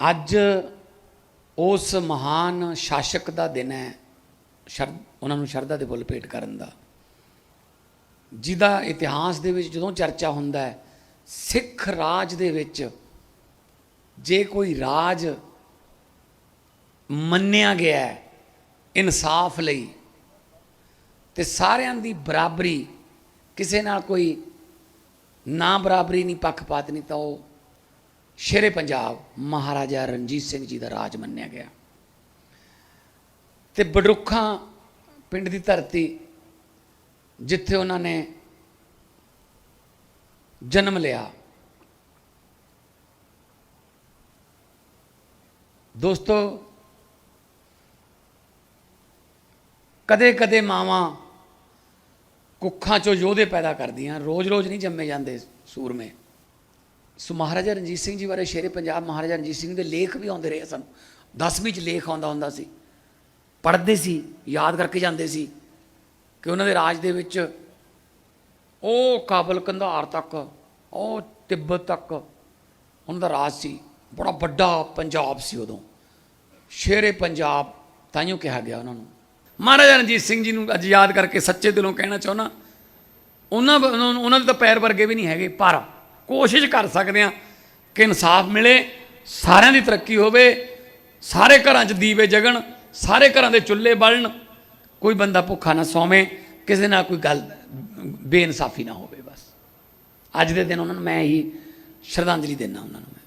ਅੱਜ ਉਸ ਮਹਾਨ ਸ਼ਾਸਕ ਦਾ ਦਿਨ ਹੈ, ਸ਼ਰ, ਉਹਨਾਂ ਨੂੰ ਸ਼ਰਧਾ ਦੇ ਫੁੱਲ ਭੇਟ ਕਰਨ ਦਾ। ਜਿਹਦਾ ਇਤਿਹਾਸ ਦੇ ਵਿੱਚ ਜਦੋਂ ਚਰਚਾ ਹੁੰਦਾ ਹੈ, ਸਿੱਖ ਰਾਜ ਦੇ ਵਿੱਚ ਜੇ ਕੋਈ ਰਾਜ ਮੰਨਿਆ ਗਿਆ ਹੈ ਇਨਸਾਫ ਲਈ, ਤੇ ਸਾਰਿਆਂ ਦੀ ਬਰਾਬਰੀ, ਕਿਸੇ ਨਾਲ ਕੋਈ ਨਾ ਬਰਾਬਰੀ, ਨਹੀਂ ਪੱਖਪਾਤ, ਨਹੀਂ ਤਾਂ ਉਹ ਸ਼ੇਰੇ ਪੰਜਾਬ ਮਹਾਰਾਜਾ ਰਣਜੀਤ ਸਿੰਘ ਜੀ ਦਾ ਰਾਜ ਮੰਨਿਆ ਗਿਆ। ਤੇ ਬਡਰੁੱਖਾਂ ਪਿੰਡ ਦੀ ਧਰਤੀ ਜਿੱਥੇ ਉਹਨਾਂ ਨੇ ਜਨਮ ਲਿਆ, ਦੋਸਤੋ ਕਦੇ ਕਦੇ ਮਾਵਾਂ ਕੁੱਖਾਂ ਚੋਂ ਯੋਧੇ ਪੈਦਾ ਕਰਦੀਆਂ, ਰੋਜ਼-ਰੋਜ਼ ਨਹੀਂ ਜੰਮੇ ਜਾਂਦੇ ਸੂਰਮੇ। ਸੋ ਮਹਾਰਾਜਾ ਰਣਜੀਤ ਸਿੰਘ ਜੀ ਬਾਰੇ ਸ਼ੇਰੇ ਪੰਜਾਬ ਮਹਾਰਾਜਾ ਰਣਜੀਤ ਸਿੰਘ ਦੇ ਲੇਖ ਵੀ ਆਉਂਦੇ ਰਹੇ ਸਨ। 10ਵੀਂ ਚ ਲੇਖ ਆਉਂਦਾ ਹੁੰਦਾ ਸੀ। ਪੜ੍ਹਦੇ ਸੀ, ਯਾਦ ਕਰਕੇ ਜਾਂਦੇ ਸੀ ਕਿ ਉਹਨਾਂ ਦੇ ਰਾਜ ਦੇ ਵਿੱਚ ਉਹ ਕਾਬਲ ਕੰਧਾਰ ਤੱਕ, ਉਹ ਤਿੱਬਤ ਤੱਕ ਉਹਨਾਂ ਦਾ ਰਾਜ ਸੀ। ਬੜਾ ਵੱਡਾ ਪੰਜਾਬ ਸੀ ਉਦੋਂ। ਸ਼ੇਰੇ ਪੰਜਾਬ ਤਾਈਓ ਕਿਹਾ ਗਿਆ ਉਹਨਾਂ ਨੂੰ। ਮਹਾਰਾਜਾ ਰਣਜੀਤ ਸਿੰਘ ਜੀ ਨੂੰ ਅੱਜ ਯਾਦ ਕਰਕੇ ਸੱਚੇ ਦਿਲੋਂ ਕਹਿਣਾ ਚਾਹੁੰਦਾ। ਉਹਨਾਂ ਉਹਨਾਂ ਉਹਨਾਂ ਦੇ ਤਾਂ ਪੈਰ ਵਰਗੇ ਵੀ ਨਹੀਂ ਹੈਗੇ, ਪਰ ਕੋਸ਼ਿਸ਼ ਕਰ ਸਕਦੇ ਆ ਕਿ ਇਨਸਾਫ ਮਿਲੇ, ਸਾਰਿਆਂ ਦੀ ਤਰੱਕੀ ਹੋਵੇ, ਸਾਰੇ ਘਰਾਂ 'ਚ ਦੀਵੇ ਜਗਣ, ਸਾਰੇ ਘਰਾਂ ਦੇ ਚੁੱਲ੍ਹੇ ਬਲਣ, ਕੋਈ ਬੰਦਾ ਭੁੱਖਾ ਨਾ ਸੌਵੇਂ, ਕਿਸੇ ਨਾਲ ਕੋਈ ਗੱਲ, ਬੇਇਨਸਾਫੀ ਨਾ ਹੋਵੇ ਬਸ। ਅੱਜ ਦੇ ਦਿਨ ਉਹਨਾਂ ਨੂੰ ਮੈਂ ਹੀ ਸ਼ਰਧਾਂਜਲੀ ਦੇਣਾ ਉਹਨਾਂ ਨੂੰ